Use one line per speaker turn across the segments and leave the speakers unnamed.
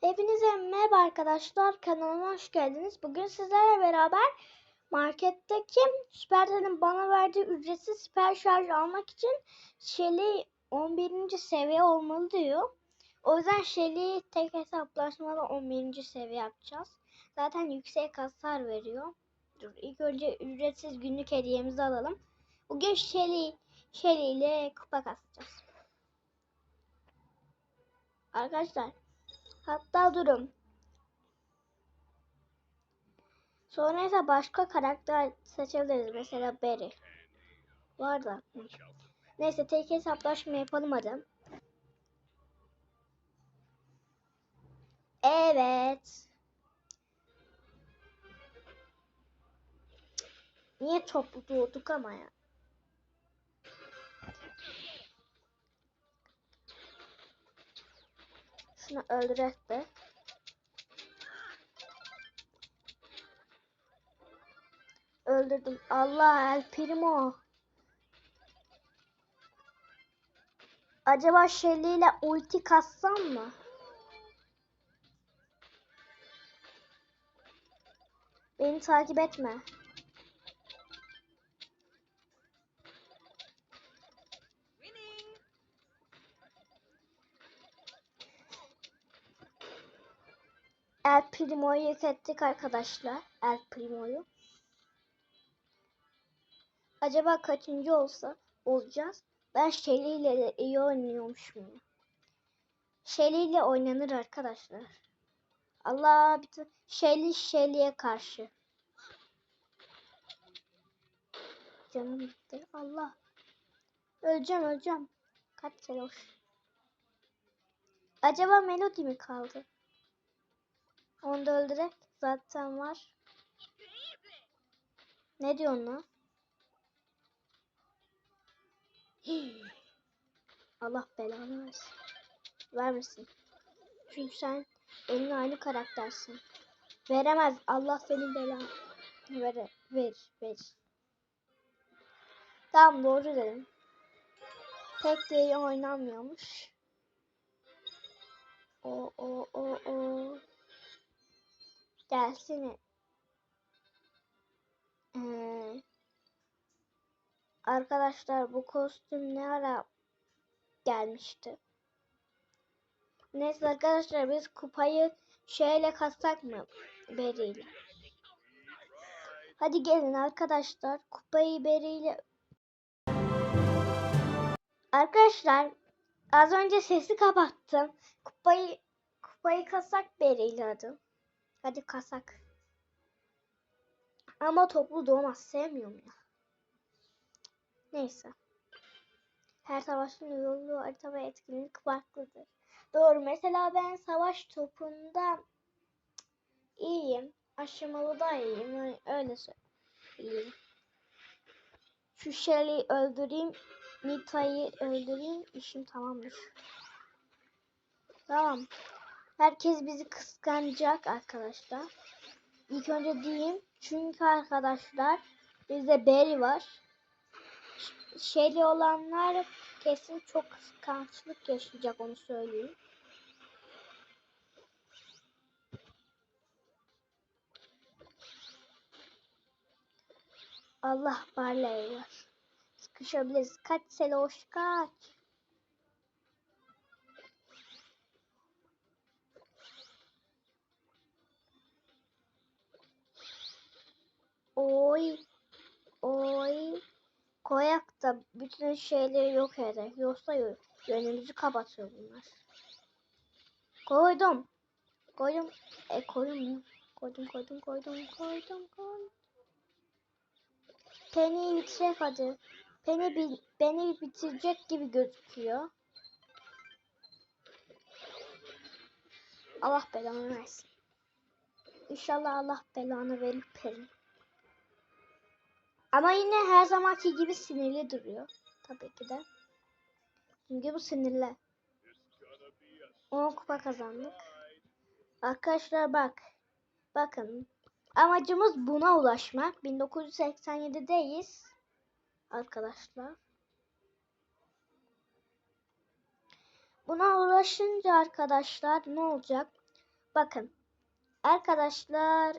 Hepinize merhaba arkadaşlar. Kanalıma hoş geldiniz. Bugün sizlerle beraber marketteki Süperten'in bana verdiği ücretsiz süper şarj almak için Shelly 11. seviye olmalı diyor. O yüzden Shelly'yi tek hesaplaşmada 11. seviye yapacağız. Zaten yüksek hasar veriyor. Dur ilk önce ücretsiz günlük hediyemizi alalım. Bugün Shelly, Shelly ile kupa kasacağız. Arkadaşlar Hatta durun. Sonra ise başka karakter seçebiliriz. Mesela Barry. Var da. Neyse tek hesaplaşma yapalım hadi. Evet. Niye toplu doğduk ama ya? Şunu öldürek de. Öldürdüm. Allah El Primo. Acaba Shelly ile ulti kassam mı? Beni takip etme. El Primo'yu yok arkadaşlar. El Primo'yu. Acaba kaçıncı olsa olacağız? Ben Shelly ile iyi oynuyormuşum ya. Shelly ile oynanır arkadaşlar. Allah bütün Shelly Shelly'e karşı. Canım gitti. Allah. Öleceğim öleceğim. Kaç kere hoş. Acaba Melody mi kaldı? Onu da öldürek. Zaten var. Ne diyorsun lan? Allah belanı versin. Vermesin. Çünkü sen benimle aynı karaktersin. Veremez. Allah senin belanı. Ver, ver, ver. Tamam doğru dedim. Tek diye oynanmıyormuş. O o o o. Gelsene. Ee, arkadaşlar bu kostüm ne ara gelmişti? Neyse arkadaşlar biz kupayı şeyle kassak mı? Beriyle. Hadi gelin arkadaşlar kupayı beriyle. Arkadaşlar az önce sesi kapattım. Kupayı kupayı kasak beriyle adı. Hadi kasak. Ama toplu doğmaz. Sevmiyorum ya. Neyse. Her savaşın yolu harita ve etkinlik farklıdır. Doğru. Mesela ben savaş topunda iyiyim. Aşamalı da iyiyim. Öyle söyleyeyim. Şu Shelly'i öldüreyim. Nita'yı öldüreyim. İşim tamamdır. Tamam. Herkes bizi kıskanacak arkadaşlar. İlk önce diyeyim. Çünkü arkadaşlar bizde Berry var. Şeyli olanlar kesin çok kıskançlık yaşayacak onu söyleyeyim. Allah Barley var. Sıkışabiliriz. Kaç Seloş kaç. Oy. Oy. Koyak da bütün şeyleri yok eder. Yoksa yönümüzü kapatıyor bunlar. Koydum. Koydum. E koydum. Koydum koydum koydum koydum koydum. Penny'yi bitirek hadi. Penny bi beni bitirecek gibi gözüküyor. Allah belanı versin. İnşallah Allah belanı verir Penny. Ama yine her zamanki gibi sinirli duruyor. Tabii ki de. Çünkü bu sinirli. 10 kupa kazandık. Arkadaşlar bak. Bakın. Amacımız buna ulaşmak. 1987'deyiz. Arkadaşlar. Buna ulaşınca arkadaşlar ne olacak? Bakın. Arkadaşlar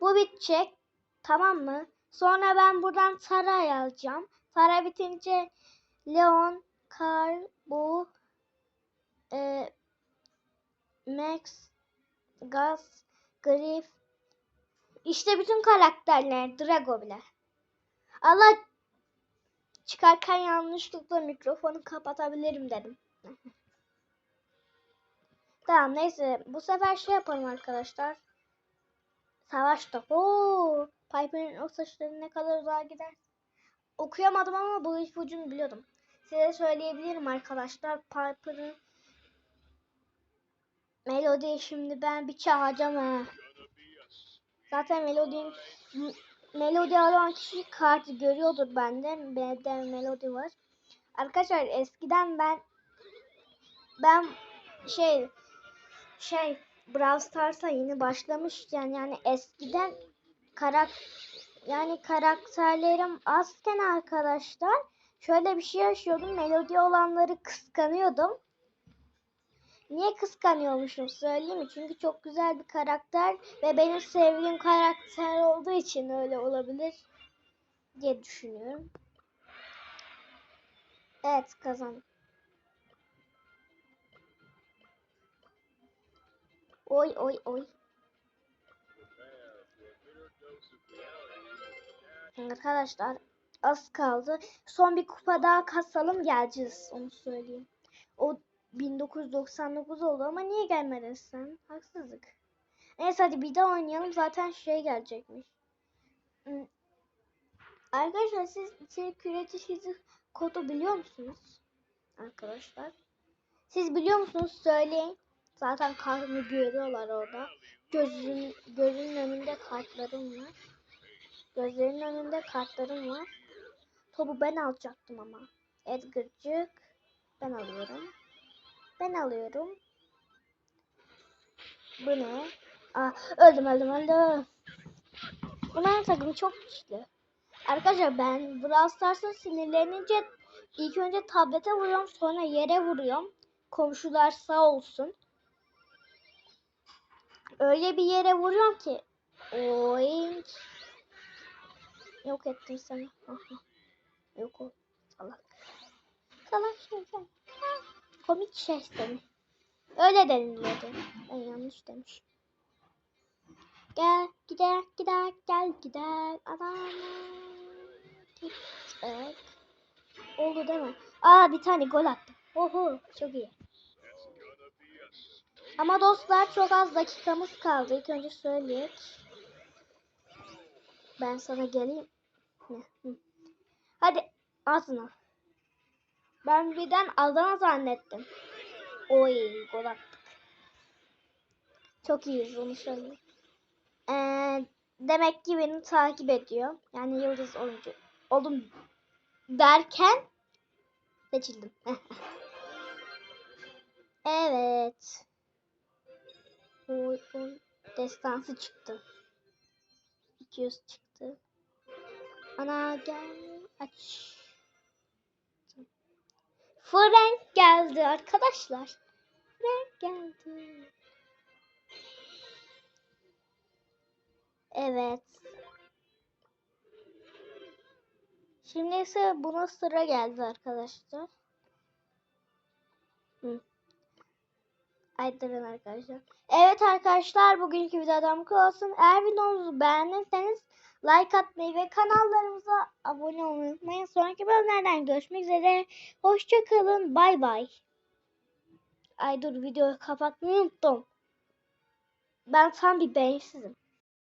bu bitecek. Tamam mı? Sonra ben buradan Saray alacağım. Saray bitince Leon, Carl, bu e, Max, Gus, Griff işte bütün karakterler. Drago bile. Allah çıkarken yanlışlıkla mikrofonu kapatabilirim dedim. tamam neyse bu sefer şey yapalım arkadaşlar. Savaş topu. Oo, Piper'in o saçları ne kadar uzağa gider. Okuyamadım ama bu ipucunu biliyordum. Size söyleyebilirim arkadaşlar. Piper'ın Melody şimdi ben bir çağıracağım ha. Zaten Melody'nin Melody alan kişi kartı görüyordur benden. Bende Melody var. Arkadaşlar eskiden ben ben şey şey Brawl Stars'a yeni başlamışken yani eskiden karak yani karakterlerim azken arkadaşlar şöyle bir şey yaşıyordum. Melodi olanları kıskanıyordum. Niye kıskanıyormuşum söyleyeyim mi? Çünkü çok güzel bir karakter ve benim sevdiğim karakter olduğu için öyle olabilir diye düşünüyorum. Evet kazan. Oy oy oy. Arkadaşlar az kaldı. Son bir kupa daha kasalım geleceğiz onu söyleyeyim. O 1999 oldu ama niye gelmedin sen? Haksızlık. Neyse hadi bir daha oynayalım. Zaten şey gelecekmiş. Hmm. Arkadaşlar siz içerik üreticisi kodu biliyor musunuz? Arkadaşlar. Siz biliyor musunuz? Söyleyin. Zaten kartımı görüyorlar orada. Gözün, gözünün önünde kartlarım var. Gözlerinin önünde kartlarım var. Topu ben alacaktım ama. Edgar'cık. Ben alıyorum. Ben alıyorum. Bu ne? Aa, öldüm öldüm öldüm. Bunların takımı çok güçlü. Arkadaşlar ben Brawl Stars'a sinirlenince ilk önce tablete vuruyorum sonra yere vuruyorum. Komşular sağ olsun. Öyle bir yere vuruyorum ki. Oy. Yok ettim seni. Yok o. Salak. Salak şey sen. Komik şey seni. Öyle deniliyordu. Ben yanlış demiş. Gel gider gider gel gider adamlar. Evet. Oldu değil mi? Aa bir tane gol attım. Oho çok iyi. Ama dostlar çok az dakikamız kaldı. İlk önce söyleyeyim. Ben sana geleyim. Ne? Hadi ağzına. Ben birden Adana zannettim. Oy gol attık. Çok iyiyiz onu söyleyeyim. Ee, demek ki beni takip ediyor. Yani yıldız oyuncu oldum derken seçildim. evet. Destansı çıktı. 200 çıktı. Ana gel aç. Frank geldi arkadaşlar. Frank geldi. Evet. Şimdi ise buna sıra geldi arkadaşlar. Hı. Ay durun arkadaşlar. Evet arkadaşlar bugünkü videodan bu olsun. Eğer videomuzu beğendiyseniz like atmayı ve kanallarımıza abone olmayı unutmayın. Sonraki bölümlerden görüşmek üzere. Hoşçakalın. Bay bay. Ay dur videoyu kapatmayı unuttum. Ben tam bir beyinsizim.